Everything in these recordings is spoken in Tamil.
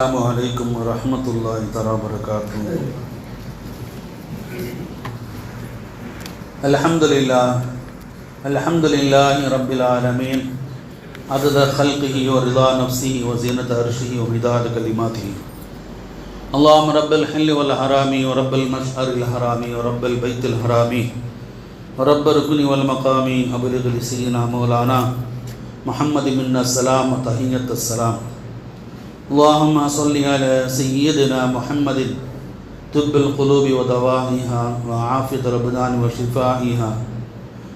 السلام عليكم ورحمة الله وبركاته. الحمد لله الحمد لله رب العالمين عدد خلقه ورضا نفسه وزينة عرشه ومداد كلماته. اللهم رب الحل والحرام ورب المشعر الحرام ورب البيت الحرام ورب الركن والمقام. أبلغ لسيدنا مولانا محمد منا السلام وتحية السلام. اللهم صل على سيدنا محمد طب القلوب ودوائها وعافية الأبدان وشفائها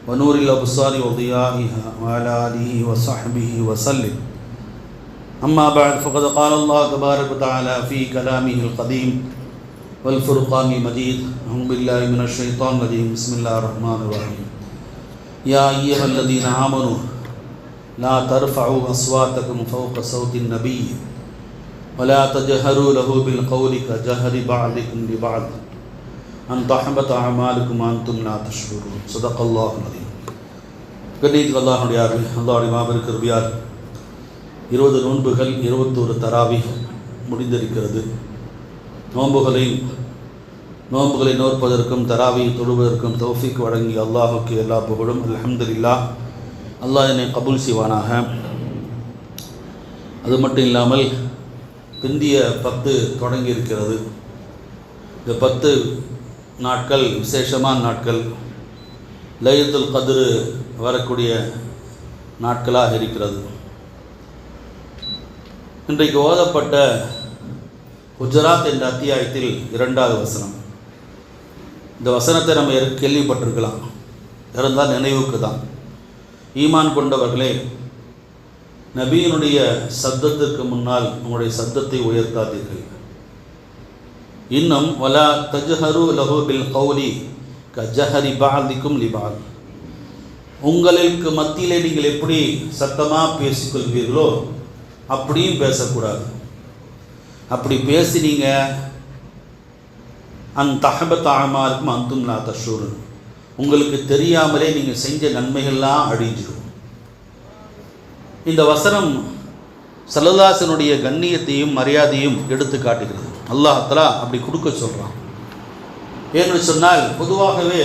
ونور الأبصار وضيائها وعلى آله وصحبه وسلم. أما بعد، فقد قال الله تبارك وتعالى في كلامه القديم والفرقان المجيد. أعوذ بالله من الشيطان الرجيم. بسم الله الرحمن الرحيم. يا أيها الذين آمنوا، لا ترفعوا أصواتكم فوق صوت النبي. ولا تجهروا له بالقول كجهر بعضكم لبعض أن تحبط أعمالكم وأنتم لا تشعرون صدق الله العظيم கண்ணியத்துக்கு அல்லாஹுடைய அல்லாஹுடைய மாபெரும் கிருபியார் இருபது நோன்புகள் இருபத்தோரு தராவி முடிந்திருக்கிறது நோன்புகளை நோன்புகளை நோற்பதற்கும் தராவி தொழுவதற்கும் தௌஃபிக் வழங்கி அல்லாஹுக்கு எல்லா புகழும் அல்ஹம்துலில்லாஹ் அல்லாஹ் என்னை கபூல் செய்வானாக அது மட்டும் இல்லாமல் பிந்திய பத்து தொடங்கி இருக்கிறது இந்த பத்து நாட்கள் விசேஷமான நாட்கள் லயத்துல் கதிரு வரக்கூடிய நாட்களாக இருக்கிறது. இன்றைக்கு ஓதப்பட்ட குஜராத் என்ற அத்தியாயத்தில் இரண்டாவது வசனம். இந்த வசனத்தை நம்ம கேள்விப்பட்டிருக்கலாம். இருந்தால் நினைவுக்கு தான். ஈமான் கொண்டவர்களே நபியினுடைய சத்தத்திற்கு முன்னால் உங்களுடைய சத்தத்தை உயர்த்தாதீர்கள். இன்னும் வலா தஜஹரு லஹு பில் கௌலி க ஜஹரி பாதிக்கும் லிபால் உங்களுக்கு மத்தியிலே நீங்கள் எப்படி சத்தமாக பேசிக்கொள்வீர்களோ அப்படியும் பேசக்கூடாது. அப்படி பேசினீங்க அந் தஹபத் ஆமாருக்கும் அந்தும் லா தஷூரன். உங்களுக்கு தெரியாமலே நீங்கள் செஞ்ச நன்மைகள்லாம் அழிஞ்சிடும் இந்த வசனம் சல்லதாசனுடைய கண்ணியத்தையும் மரியாதையும் எடுத்து காட்டுகிறது. அல்லாஹ் அப்படி கொடுக்க சொல்கிறான் ஏன்னு சொன்னால் பொதுவாகவே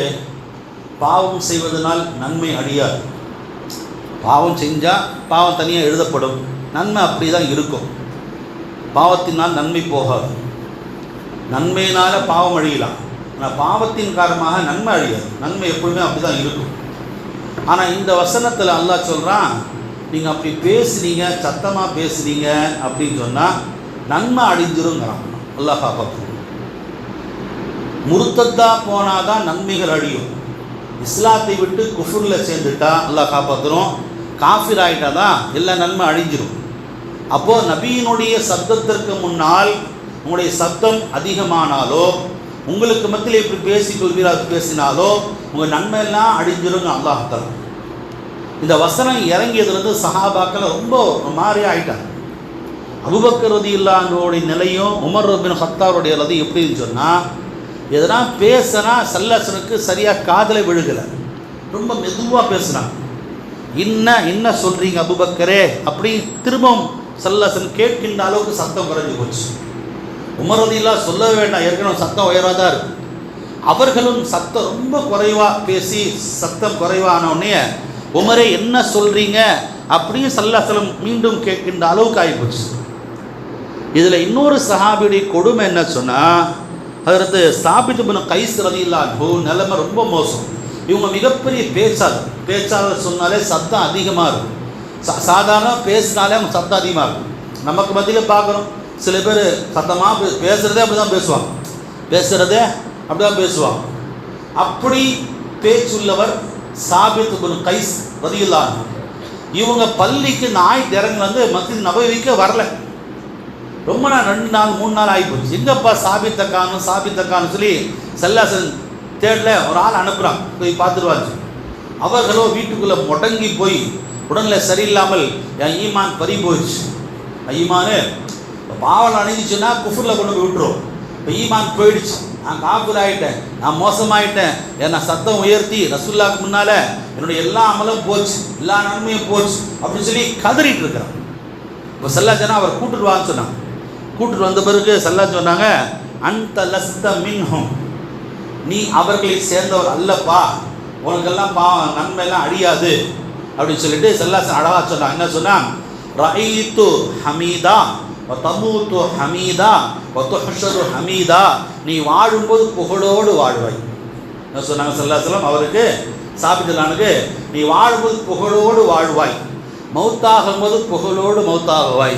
பாவம் செய்வதனால் நன்மை அழியாது. பாவம் செஞ்சால் பாவம் தனியாக எழுதப்படும். நன்மை அப்படி தான் இருக்கும். பாவத்தினால் நன்மை போகாது. நன்மையினால் பாவம் அழியலாம். ஆனால் பாவத்தின் காரணமாக நன்மை அழியாது. நன்மை எப்பொழுதுமே அப்படி தான் இருக்கும். ஆனால் இந்த வசனத்தில் அல்லாஹ் சொல்கிறான் நீங்கள் அப்படி பேசுனீங்க சத்தமாக பேசுனீங்க அப்படின்னு சொன்னால் நன்மை அழிஞ்சிருங்கிறான் அல்லாஹ் பக்கு முருத்தத்தா போனால் தான் நன்மைகள் அழியும். இஸ்லாத்தை விட்டு குஃபுரில் சேர்ந்துட்டா அல்லாஹ் காப்பாற்றுறோம் காஃபிர் ஆகிட்டா தான் எல்லா நன்மை அழிஞ்சிரும். அப்போது நபியினுடைய சத்தத்திற்கு முன்னால் உங்களுடைய சத்தம் அதிகமானாலோ உங்களுக்கு மத்தியில் எப்படி பேசிக்கொள்வீர்கள் பேசினாலோ உங்கள் நன்மை எல்லாம் அழிஞ்சிருங்க அல்லாஹ் தரும். இந்த வசனம் இறங்கியதுலேருந்து சஹாபாக்கள் ரொம்ப மாறி ஆயிட்டாங்க. அபுபக்கர் ரதி நிலையும் உமர் ரபின் ஹத்தாருடைய ரதி எப்படின்னு சொன்னால் எதனா பேசினா சல்லசனுக்கு சரியாக காதலை விழுகலை. ரொம்ப மெதுவாக பேசுனாங்க. என்ன என்ன சொல்கிறீங்க அபுபக்கரே? அப்படி திரும்பவும் சல்லசன் கேட்கின்ற அளவுக்கு சத்தம் குறைஞ்சு போச்சு. உமர் சொல்ல வேண்டாம் ஏற்கனவே சத்தம் உயராக தான் இருக்கு. அவர்களும் சத்தம் ரொம்ப குறைவாக பேசி சத்தம் குறைவானோடனே உமரே என்ன சொல்கிறீங்க அப்படியும் சல்லாசலம் மீண்டும் கேட்கின்ற அளவுக்கு ஆகிப்போச்சு இதில் இன்னொரு சஹாபியுடைய கொடுமை என்ன சொன்னால் அதற்கு சாபித்து பண்ண கைஸ் ரதியில்லாஹு நிலைமை ரொம்ப மோசம். இவங்க மிகப்பெரிய பேச்சாளர். பேச்சாளர் சொன்னாலே சத்தம் அதிகமாக இருக்கும். சா சாதாரண பேசினாலே அவங்க சத்தம் அதிகமாக இருக்கும். நமக்கு மத்தியில் பார்க்குறோம் சில பேர் சத்தமாக பேசுகிறதே அப்படி தான் பேசுவாங்க. பேசுகிறதே அப்படி தான் பேசுவாங்க. அப்படி பேச்சுள்ளவர் சாபித் பின் கைஸ் ரதியுல்லாஹு இவங்க பள்ளிக்கு நாய் திறங்கு வந்து மத்தியில் நபவிக்க வரல. ரொம்ப நாள் ரெண்டு நாள் மூணு நாள் ஆகி போச்சு எங்கப்பா சாபித்த காணும் சாபித்த காணும் சொல்லி செல்லாசன் தேடல ஒரு ஆள் அனுப்புகிறான் போய் பார்த்துருவாச்சு. அவர்களோ வீட்டுக்குள்ளே முடங்கி போய் உடல்நிலை சரியில்லாமல் என் ஈமான் பறி போயிடுச்சு. ஈமானு பாவம் அணிஞ்சிச்சுன்னா குஃபுரில் கொண்டு போய் விட்டுரும். இப்போ ஈமான் போயிடுச்சு. நான் காஃபர் ஆகிட்டேன் நான் மோசமாயிட்டேன் என்னை சத்தம் உயர்த்தி ரசுல்லாக்கு முன்னால் என்னுடைய எல்லா அமலும் போச்சு எல்லா நன்மையும் போச்சு அப்படின்னு சொல்லி கதறிட்டு இருக்கிறான். இப்போ சல்லா ஜனா அவர் கூட்டுருவான்னு சொன்னான். கூட்டுட்டு வந்த பிறகு சல்லா சொன்னாங்க அந்த லஸ்த மின்ஹும். நீ அவர்களை சேர்ந்தவர் அல்லப்பா. உனக்கெல்லாம் பா நன்மையெல்லாம் அழியாது. அப்படின்னு சொல்லிட்டு செல்லாசன் அழகா சொன்னாங்க என்ன சொன்னான்? ரஈத்து ஹமீதா. தபூத்து ஹமீதா ஒத்துஹஷரு ஹமீதா. நீ வாழும்போது புகழோடு வாழ்வாய். என்ன சொன்னாங்க செல்லாசலம் அவருக்கு சாப்பிட்டுலானுக்கு நீ வாழும்போது புகழோடு வாழ்வாய். மௌத்தாகும்போது புகழோடு மௌத்தாகுவாய்.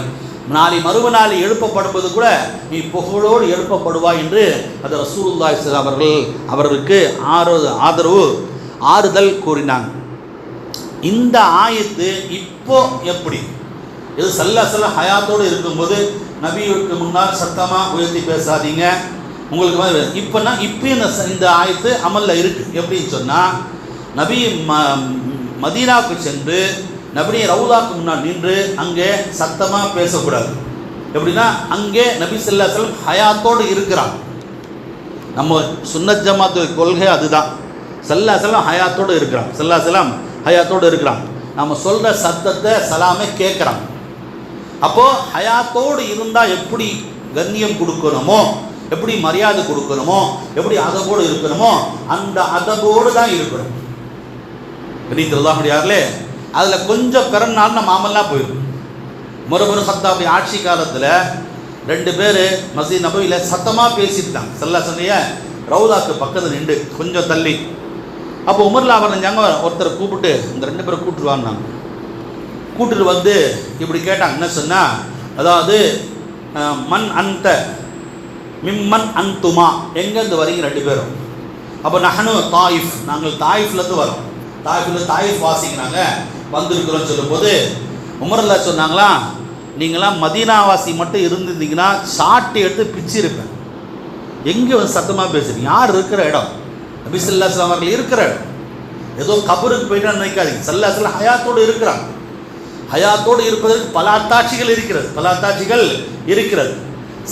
நாளை மறுமநாளை எழுப்பப்படும்போது கூட நீ புகழோடு எழுப்பப்படுவாய் என்று அது ரசூலுல்லாஹி அவர்கள் அவர்களுக்கு ஆறு ஆதரவு ஆறுதல் கூறினாங்க. இந்த ஆயத்து இப்போ எப்படி? இது சல்லா சல்ல ஹயாத்தோடு இருக்கும்போது நபியுக்கு முன்னால் சத்தமாக உயர்த்தி பேசாதீங்க. உங்களுக்கு மாதிரி இப்போனா இப்பயும் இந்த இந்த ஆயத்து அமலில் இருக்குது எப்படின்னு சொன்னால் நபி ம மதீனாவுக்கு சென்று நபி ரவுதாவுக்கு முன்னால் நின்று அங்கே சத்தமாக பேசக்கூடாது. எப்படின்னா அங்கே நபி ஸல்லல்லாஹு ஹயாத்தோடு இருக்கிறான். நம்ம சுன்னத் ஜமாத்து கொள்கை அதுதான். செல்லாசலம் ஹயாத்தோடு இருக்கிறான். செல்லாசலம் ஹயாத்தோடு இருக்கிறான். நம்ம சொல்கிற சத்தத்தை சலாமே கேட்குறான். அப்போது ஹயாத்தோடு இருந்தால் எப்படி கண்ணியம் கொடுக்கணுமோ எப்படி மரியாதை கொடுக்கணுமோ எப்படி அதபோடு இருக்கணுமோ அந்த அதபோடு தான் இருக்கணும். கணித்திருந்தா முடியாதுலே அதில் கொஞ்சம் பிறநாள் நம்ம மாமெல்லாம் போயிடும். முரபுரு சத்தாபி ஆட்சி காலத்தில் ரெண்டு பேர் மசீத் நபவியில் சத்தமாக பேசிட்டாங்க. சல்லா சண்டைய ரவுதாக்கு பக்கத்தில் நின்று கொஞ்சம் தள்ளி. அப்போ உமர்லா அவர் நினைஞ்சாங்க ஒருத்தரை கூப்பிட்டு இந்த ரெண்டு பேரை கூப்பிட்டு வாங்கினாங்க கூட்டிட்டு வந்து இப்படி கேட்டாங்க. என்ன சொன்னால் அதாவது மண் அந்த மிம்மன் அந்துமா எங்கேருந்து வரீங்க ரெண்டு பேரும்? அப்போ நஹனு தாயிஃப். நாங்கள் தாயிஃப்லேருந்து வரோம். தாயிஃப்லேருந்து தாயிஃப் வாசிக்கிறாங்க. வந்திருக்கிறோம்னு சொல்லும்போது உமர்லா சொன்னாங்களா நீங்களாம் மதீனாவாசி மட்டும் இருந்திருந்தீங்கன்னா சாட்டை எடுத்து பிச்சிருப்பேன். எங்கே வந்து சத்தமாக பேசுறீங்க? யார் இருக்கிற இடம்? நபி அவர்கள் இருக்கிற இடம். ஏதோ கபருக்கு போயிட்டு நினைக்காதீங்க. ஸல்லல்லாஹு ஹயாத்தோடு இருக்கிறாங்க ஹயாத்தோடு இருப்பதற்கு பல அத்தாட்சிகள் இருக்கிறது. பல அத்தாட்சிகள் இருக்கிறது.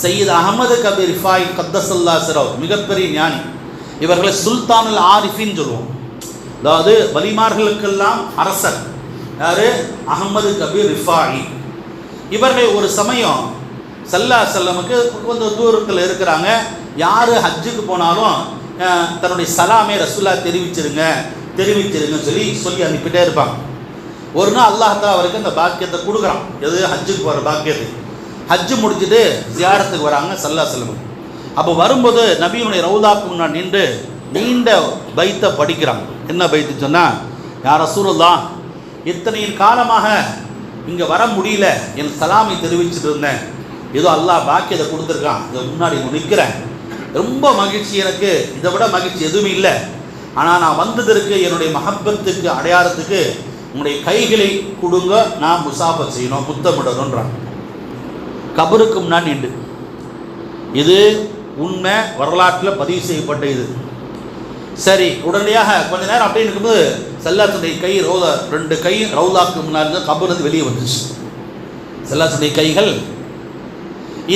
சையீத் அகமது கபீர் ரிஃபாய் கத்தசல்லா சிரவ் மிகப்பெரிய ஞானி. இவர்களை சுல்தானுல் ஆரிஃபின்னு சொல்லுவோம். அதாவது வலிமார்களுக்கெல்லாம் அரசர். யாரு? அகமது கபீர் ரிஃபாயி. இவர்கள் ஒரு சமயம் சல்லா செல்லமுக்கு கொஞ்சம் தூரத்தில் இருக்கிறாங்க. யார் ஹஜ்ஜுக்கு போனாலும் தன்னுடைய சலாமே ரசுல்லா தெரிவிச்சிருங்க தெரிவிச்சிருங்கன்னு சொல்லி சொல்லி அனுப்பிட்டே இருப்பாங்க. ஒரு நாள் அல்லாஹ் அவருக்கு அந்த பாக்கியத்தை கொடுக்குறான். எது? ஹஜ்ஜுக்கு போகிற பாக்கியத்தை. ஹஜ்ஜு முடிச்சுட்டு ஜியாரத்துக்கு வராங்க சல்லா செல்லமுக்கு அப்போ வரும்போது நபியினுடைய ரவுதாக்கு முன்னாடி நின்று நீண்ட பைத்தை படிக்கிறாங்க. என்ன பைத்து சொன்னால் யார் ரசூலுல்லா இத்தனை காலமாக இங்கே வர முடியல. என் சலாமை தெரிவிச்சுட்டு இருந்தேன். ஏதோ அல்லாஹ் பாக்கியத்தை கொடுத்துருக்கான். இதை முன்னாடி நிற்கிறேன் ரொம்ப மகிழ்ச்சி எனக்கு. இதை விட மகிழ்ச்சி எதுவும் இல்லை. ஆனால் நான் வந்ததற்கு என்னுடைய மகப்பத்துக்கு அடையாளத்துக்கு உங்களுடைய கைகளை கொடுங்க நான் முசாஃபா செய்யணும் முத்தமிடணுன்றான் கபருக்கு முன்னாடி நின்று. இது உண்மை வரலாற்றில் பதிவு செய்யப்பட்ட இது. சரி உடனடியாக கொஞ்ச நேரம் அப்படியே இருக்கும்போது செல்லாசனுடைய கை ரவுதா ரெண்டு கை ரவுதாக்கு முன்னாடி இருந்து கபர்லேருந்து வெளியே வந்துச்சு. செல்லாசனுடைய கைகள்.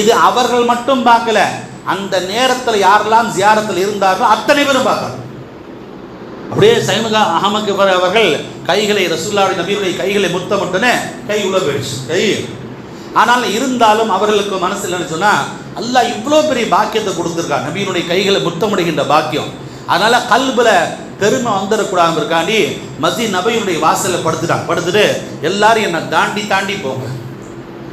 இது அவர்கள் மட்டும் பார்க்கல. அந்த நேரத்தில் யாரெல்லாம் ஜியாரத்தில் இருந்தார்களோ அத்தனை பேரும் பார்த்தாங்க அப்படியே சைமுகா அகமக்கு அவர்கள் கைகளை ரசுல்லாவுடைய நபியுடைய கைகளை முத்தமிட்டனே கை உள்ள போயிடுச்சு. கை. ஆனால் இருந்தாலும் அவர்களுக்கு மனசில் என்ன சொன்னால் அல்லாஹ் இவ்வளோ பெரிய பாக்கியத்தை கொடுத்துருக்கான் நபியினுடைய கைகளை முத்தமிடுகின்ற பாக்கியம். அதனால் கல்பில் பெருமை வந்துடக்கூடாது இருக்காண்டி மஸ்ஜித் நபியினுடைய வாசலில் படுத்துட்டான். படுத்துட்டு எல்லாரும் என்னை தாண்டி தாண்டி போங்க.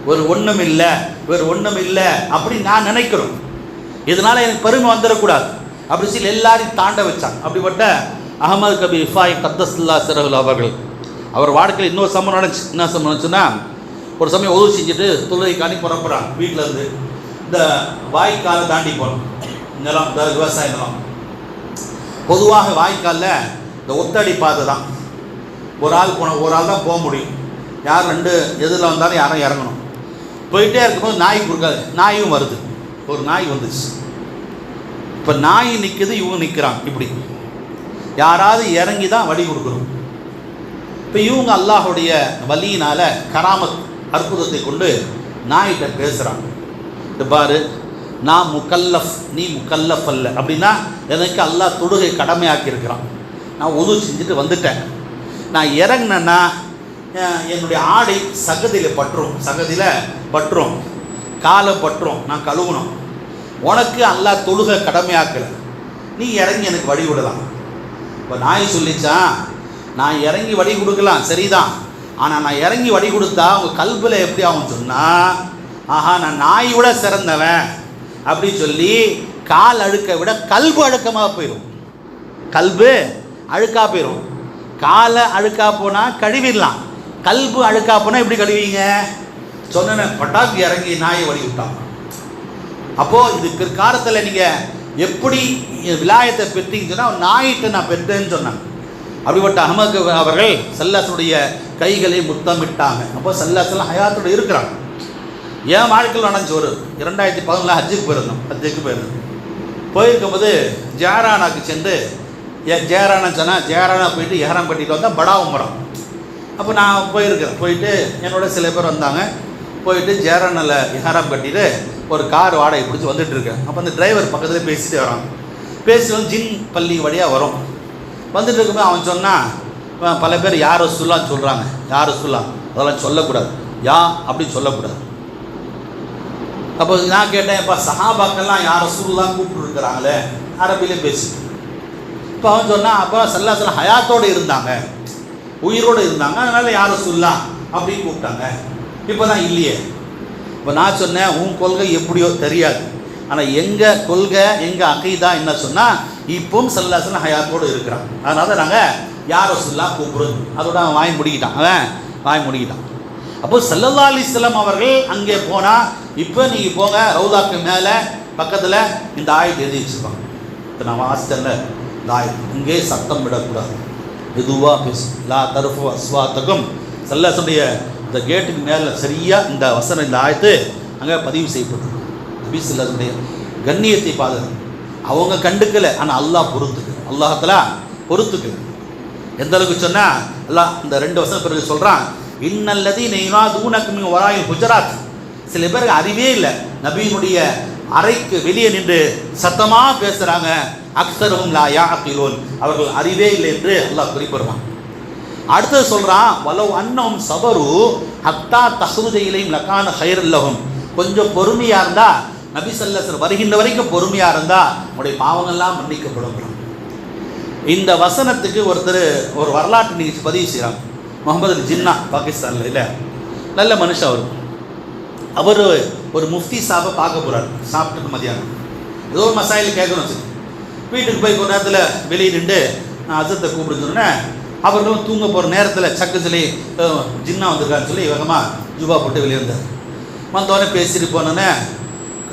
ஒரு ஒன்றும் இல்லை வேறு ஒன்றும் இல்லை அப்படின்னு நான் நினைக்கிறோம். இதனால் எனக்கு பெருமை வந்துடக்கூடாது அப்படி சொல்லி எல்லாரையும் தாண்ட வச்சான். அப்படிப்பட்ட அகமது கபி இஃபாய் கத்தஸ்ல்லா சிறகுல் அவர்கள். அவர் வாழ்க்கையில் இன்னொரு சம்பவம் நடந்துச்சு. என்ன சம்பவம் நடந்துச்சுன்னா ஒரு சமயம் உதவி செஞ்சுட்டு தொழுகை காணி புறப்படுறான். வீட்டில் இருந்து. இந்த வாய்க்காலை தாண்டி போகணும் நிலம் விவசாய நிலம். பொதுவாக வாய்க்காலில் இந்த ஒத்தடி பாதை தான். ஒரு ஆள் போன ஒரு ஆள் தான் போக முடியும். யார் ரெண்டு எதிரில் வந்தாலும் யாரும் இறங்கணும். போயிட்டே இருக்கும்போது நாய் கொடுக்காது நாயும் வருது. ஒரு நாய் வந்துச்சு. இப்போ நாய் நிற்கிது இவங்க நிற்கிறான் இப்படி. யாராவது இறங்கி தான் வழி கொடுக்கணும். இப்போ இவங்க அல்லாஹுடைய வலியினால் கராமத் அற்புதத்தை கொண்டு நாய்கிட்ட பேசுகிறாங்க இந்த பாரு நான் முக்கல்லஃப் நீ முக்கல்லஃப் அல்ல. அப்படின்னா எனக்கு அல்லாஹ் தொழுகை கடமையாக்கியிருக்கிறான். நான் உதவி செஞ்சுட்டு வந்துட்டேன். நான் இறங்கினேன்னா என்னுடைய ஆடை சகதியில் பற்றும் சகதியில் பற்றும் காலை பற்றும் நான் கழுவணும். உனக்கு அல்லாஹ் தொழுகை கடமையாக்கலை. நீ இறங்கி எனக்கு வழி விடலாம். இப்போ நாய் சொல்லிச்சான் நான் இறங்கி வடி கொடுக்கலாம் சரிதான். ஆனால் நான் இறங்கி வடி கொடுத்தா உங்கள் கல்பில் எப்படி ஆகும் சொன்னால் ஆஹா நான் நாய் விட சிறந்தவன் அப்படின்னு சொல்லி கால் அழுக்க விட கல்பு அழுக்கமாக போயிடும் கல்பு அழுக்காக போயிடும் காலை அழுக்கா போனால் கழுவிடலாம். கல்பு அழுக்கா போனால் எப்படி கழுவிங்க? சொன்னேன் பட்டாக்கு இறங்கி நாயை வழி விட்டான். அப்போது இது பிற்காலத்தில் நீங்கள் எப்படி விலாயத்தை பெற்றீங்கன்னு சொன்னால் நாயிட்ட நான் பெற்றேன்னு சொன்னாங்க அப்படிப்பட்ட அகமது அவர்கள் சல்லாசனுடைய கைகளை முத்தமிட்டாங்க. அப்போ சல்லாசலாம் ஹயாத்தோட இருக்கிறாங்க. என் வாழ்க்கையில் நடந்துச்சு ஒரு இரண்டாயிரத்தி பதினொன்றில் ஹஜ்ஜுக்கு போயிருந்தோம். ஹஜ்ஜுக்கு போயிருந்தோம். போயிருக்கும்போது ஜெயரானாக்கு சென்று ஏ ஜெயரானா சொன்னால் ஜெயரானா போயிட்டு ஏரம் கட்டிட்டு வந்தால் படா உமரம் அப்போ நான் போயிருக்கிறேன். போயிட்டு என்னோட சில பேர் வந்தாங்க. போயிட்டு ஜேரனில் எஹராம் கட்டிட்டு ஒரு கார் வாடகை பிடிச்சி வந்துட்டு இருக்கேன் அப்போ அந்த டிரைவர் பக்கத்தில் பேசிட்டு வரான். பேசி வந்து ஜின் பள்ளி வழியாக வரும். வந்துட்டு இருக்கும்போது அவன் சொன்னால் பல பேர் யார் சொல்லான்னு சொல்கிறாங்க யார் சொல்லா அதெல்லாம் சொல்லக்கூடாது. யா அப்படின்னு சொல்லக்கூடாது. அப்போ நான் கேட்டேன் இப்போ சஹாபாக்கெல்லாம் யார் ரசூல்லாம் கூப்பிட்டுருக்குறாங்களே. அரபிலே பேசி இப்போ அவன் சொன்னான் அப்போ சல்லாசலம் ஹயாத்தோடு இருந்தாங்க. உயிரோடு இருந்தாங்க. அதனால் யார் சொல்லா அப்படின்னு கூப்பிட்டாங்க. இப்போ தான் இல்லையே. இப்போ நான் சொன்னேன் உன் கொள்கை எப்படியோ தெரியாது. ஆனால் எங்கள் கொள்கை எங்கள் அகைதா என்ன சொன்னால் இப்பவும் சல்லாசன் ஹயாத்தோடு இருக்கிறான். அதனால நாங்கள் யார் சொல்லா கூப்பிடுறது. அதோட அவன் வாங்கி முடிக்கிட்டான். அவன் வாங்கி முடிக்கிட்டான். அப்போ சல்லல்லா அலிஸ்லாம் அவர்கள் அங்கே போனால் இப்போ நீங்கள் போங்க ரவுதாக்கு மேலே பக்கத்தில் இந்த ஆயத்தை எழுதி வச்சுருப்பாங்க. இப்போ நான் வாசித்தேன்ல இந்த ஆயத்து இங்கே சத்தம் விடக்கூடாது. மெதுவாக பேசும் லா தருஃபு அஸ்வாத்தகம். சல்லாசனுடைய இந்த கேட்டுக்கு மேலே சரியாக இந்த வசனம் இந்த ஆயத்து அங்கே பதிவு செய்யப்பட்டிருக்கு. நபி சல்லாசனுடைய கண்ணியத்தை பாதுகாப்பு அவங்க கண்டுக்கலை ஆனால் அல்லாஹ் பொறுத்துக்கு அல்லாஹத்தில் பொறுத்துக்கு எந்த அளவுக்கு சொன்னால் எல்லாம் இந்த ரெண்டு வருஷம் பிறகு சொல்கிறான் இன்னல்லதி நெய்னா தூணக்கு வராயும் குஜராத் சில பேருக்கு அறிவே இல்லை. நபியினுடைய அறைக்கு வெளியே நின்று சத்தமாக பேசுகிறாங்க அக்சரும் லா யா அகிலோன் அவர்கள் அறிவே இல்லை என்று அல்லாஹ் குறிப்பிடுவான். அடுத்தது சொல்கிறான் வலவ் அன்னம் சபரு ஹத்தா தகுதையிலையும் லக்கான ஹைரல்லகும் கொஞ்சம் பொறுமையாக இருந்தால் நபி சல்லசர் வருகின்ற வரைக்கும் பொறுமையாக இருந்தால் உங்களுடைய பாவங்கள்லாம் மன்னிக்கப்படும். இந்த வசனத்துக்கு ஒருத்தர் ஒரு வரலாற்று நிகழ்ச்சி பதிவு செய்கிறார் முகமது ஜின்னா பாகிஸ்தானில் இல்லை? நல்ல மனுஷன் அவர். அவர் ஒரு முஃப்தி சாப்பை பார்க்க போகிறார் சாப்பிட்டு மதியானம். ஏதோ ஒரு மசாயில் கேட்கணும் சரி வீட்டுக்கு போய் கொஞ்ச நேரத்தில் வெளியே நின்று நான் அசத்தை கூப்பிடுன்னு சொன்னேன் அவர்களும் தூங்க போகிற நேரத்தில் சக்கு சொல்லி ஜின்னா வந்திருக்கான்னு சொல்லி வேகமாக ஜூபா போட்டு வெளியிருந்தார் வந்தோடனே பேசிட்டு போனோன்னே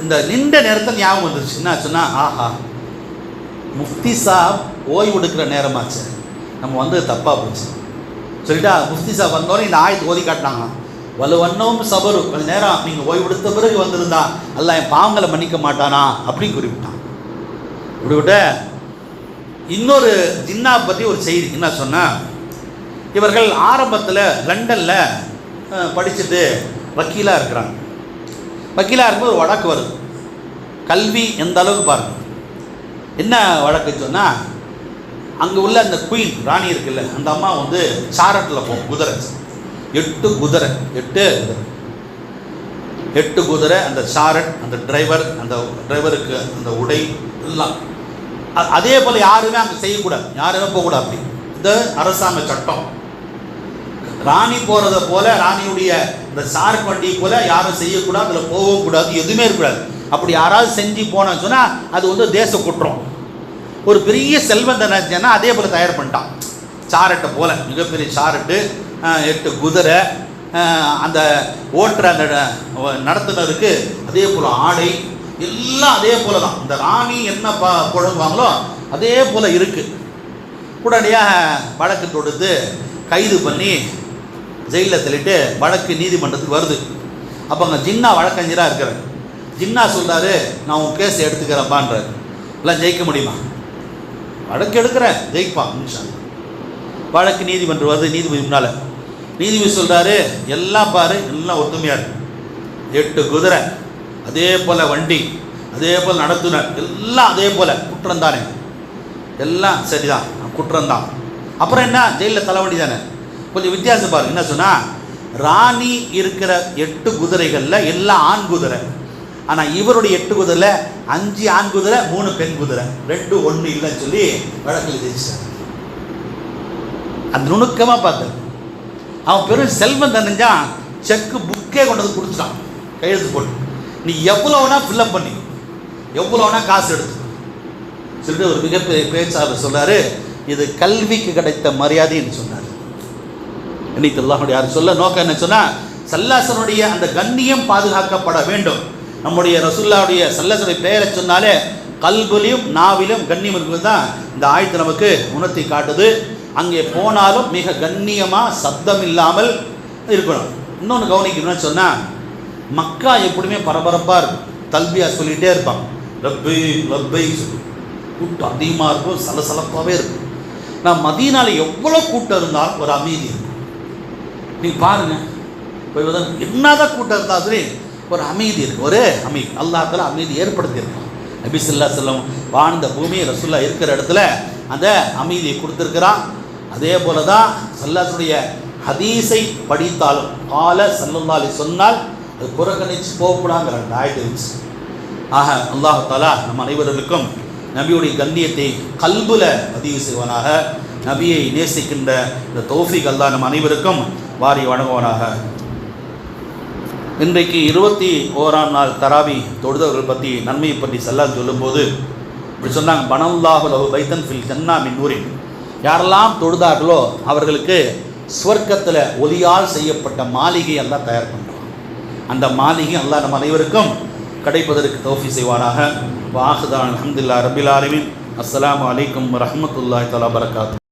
இந்த நின்ற நேரத்தில் ஞாபகம் வந்துருச்சு. என்ன சொன்னா ஆஹா முஃப்தி சாப் ஓய்வு எடுக்கிற நேரமாச்சு. நம்ம வந்து தப்பாக போச்சு. சொல்லிட்டா முஃப்தி சாப் வந்தோடனே இந்த ஆயத்து ஓதி காட்டினாங்க. வலுவண்ணவும் சபரு. கொஞ்ச நேரம் நீங்கள் ஓய்வு எடுத்த பிறகு வந்திருந்தா எல்லாம் என் பாவங்களை மன்னிக்க மாட்டானா அப்படின்னு குறிப்பிட்டான் இப்படி விட்ட இன்னொரு ஜின்னா பற்றி ஒரு செய்தி என்ன சொன்னால் இவர்கள் ஆரம்பத்தில் லண்டனில் படிச்சுட்டு வக்கீலாக இருக்கிறாங்க. வக்கீலாக இருக்கும்போது ஒரு வழக்கு வருது. கல்வி எந்த அளவுக்கு பாருங்க. என்ன வழக்கு சொன்னால் அங்கே உள்ள அந்த குயின் ராணி இருக்குல்ல அந்த அம்மா வந்து சாரட்டில் போகும் குதிரை. எட்டு குதிரை எட்டு எட்டு குதிரை அந்த சாரட் அந்த டிரைவர் அந்த டிரைவருக்கு அந்த உடை எல்லாம். அதே போல் யாருமே அங்கே செய்யக்கூடாது. யாருமே போகக்கூடாது அப்படி. இந்த அரசாங்க சட்டம். ராணி போகிறத போல ராணியுடைய இந்த சாரட் வண்டி போல யாரும் செய்யக்கூடாது அதில் போகவும் கூடாது எதுவுமே இருக்கக்கூடாது. அப்படி யாராவது செஞ்சு போனான்னு சொன்னால் அது வந்து தேச குற்றம். ஒரு பெரிய செல்வந்தன் நினைச்சேன்னா அதே போல் தயார் பண்ணிட்டான். சாரட்டை போல மிகப்பெரிய சாரட்டு எட்டு குதிரை அந்த ஓட்டுற அந்த நடத்துனருக்கு அதே போல் ஆடை எல்லாம் அதே போல தான் இந்த ராணி என்ன ப புழங்குவாங்களோ அதே போல் இருக்குது உடனடியாக வழக்கு தொடுத்து கைது பண்ணி ஜெயிலில் தள்ளிட்டு வழக்கு நீதிமன்றத்துக்கு வருது. அப்போ அங்கே ஜின்னா வழக்கறிஞராக இருக்கிறார். ஜின்னா சொல்கிறாரு நான் உன் கேஸ் எடுத்துக்கிறேன்ப்பான்றார் எல்லாம் ஜெயிக்க முடியுமா? வழக்கு எடுக்கிறேன் ஜெயிப்பான் நிமிஷம் வழக்கு நீதிமன்றம் வருது நீதிபதி முன்னால். நீதிபதி சொல்கிறாரு எல்லாம் பாரு எல்லாம் ஒத்துமையாக இருக்கு. எட்டு குதிரை அதே போல் வண்டி அதே போல் நடத்துனர் எல்லாம் அதே போல். குற்றம் தானே எல்லாம் சரிதான். குற்றம் தான் அப்புறம் என்ன? ஜெயிலில் தலைவண்டி தானே? கொஞ்சம் வித்தியாசம் பாருங்க. என்ன சொன்னால் ராணி இருக்கிற எட்டு குதிரைகளில் எல்லாம் ஆண் குதிரை. ஆனால் இவருடைய எட்டு குதிரையில் அஞ்சு ஆண் குதிரை மூணு பெண் குதிரை. ரெண்டு ஒன்று இல்லைன்னு சொல்லி வழக்கில் ஜெயிச்சிட்டார் அந்த நுணுக்கமாக பார்த்தது அவன் பெரும் செல்வம் தெரிஞ்சான் செக்கு புக்கே கொண்டு வந்து கொடுத்துட்டான். கையெழுத்து போட்டு. நீ எவ்வளோ வேணால் ஃபில்லப் பண்ணி. எவ்வளோ வேணால் காசு எடுத்து சொல்லிட்டு ஒரு மிகப்பெரிய பேச்சாளர் சொன்னார் இது கல்விக்கு கிடைத்த மரியாதைன்னு சொன்னார். இன்னைக்கு அல்லாஹுடைய யார் சொல்ல நோக்கம் என்ன சொன்னால் சல்லாசனுடைய அந்த கண்ணியம் பாதுகாக்கப்பட வேண்டும். நம்முடைய ரசுல்லாவுடைய சல்லாசனுடைய பெயரை சொன்னாலே கல்புலையும் நாவிலும் கண்ணியம் இருக்கிறது தான் இந்த ஆயத்தை நமக்கு உணர்த்தி காட்டுது. அங்கே போனாலும் மிக கண்ணியமாக சத்தம் இல்லாமல் இருக்கணும். இன்னொன்று கவனிக்கணும்னு சொன்னால் மக்கா எப்படியுமே பரபரப்பாக இருக்கும். தல்வியாக சொல்லிகிட்டே இருப்பாங்க. ரப்பை ரப்பை சொல்லி கூட்டம் அதிகமாக இருக்கும் சலசலப்பாகவே இருக்கும். நான் மதியனால் எவ்வளோ கூட்டம் இருந்தாலும் ஒரு அமைதி இருக்கும். நீ பாருங்க. இப்போ என்னதான் கூட்டம் இருந்தாலும் சரி ஒரு அமைதி இருக்கு ஒரு அமைதி. அல்லாஹால அமைதி ஏற்படுத்தியிருக்கான் நபி ஸல்லல்லாஹு வாழ்ந்த பூமி ரசுல்லா இருக்கிற இடத்துல அந்த அமைதியை கொடுத்துருக்கிறான். அதே போல தான் சல்லாசுடைய ஹதீஸை படித்தாலும் கால சல்லல்லாஹி சொன்னால் அது புறக்கணிச்சு போகக்கூடாங்கிற அந்த ஆக அல்லாஹ் தலா நம் அனைவர்களுக்கும் நபியுடைய கண்ணியத்தை கல்புல பதிவு செய்வனாக. நபியை நேசிக்கின்ற இந்த தோஃபிக் அல்லா நம் அனைவருக்கும் வாரி வணங்குவனாக. இன்றைக்கு இருபத்தி ஓராம் நாள் தராவி தொழுதவர்கள் பற்றி நன்மையை பற்றி செல்லாம் சொல்லும்போது இப்படி சொன்னாங்க பனல்லாஹு லஹு பைத்தன் ஃபில் ஜன்னா மின்னூரின் யாரெல்லாம் தொழுதார்களோ அவர்களுக்கு ஸ்வர்க்கத்தில் ஒலியால் செய்யப்பட்ட மாளிகை எல்லாம் தயார் பண்ணும் அந்த மாளிகை அல்லாஹ் நம் அனைவருக்கும் கிடைப்பதற்கு தோஃபி செய்வானாக. வாஹுதான் அஹமதுல்லா ரபில் ஆலமின். அஸ்ஸலாமு அலைக்கும் வரஹ்மத்துல்லாஹி தஆலா பரகாத்து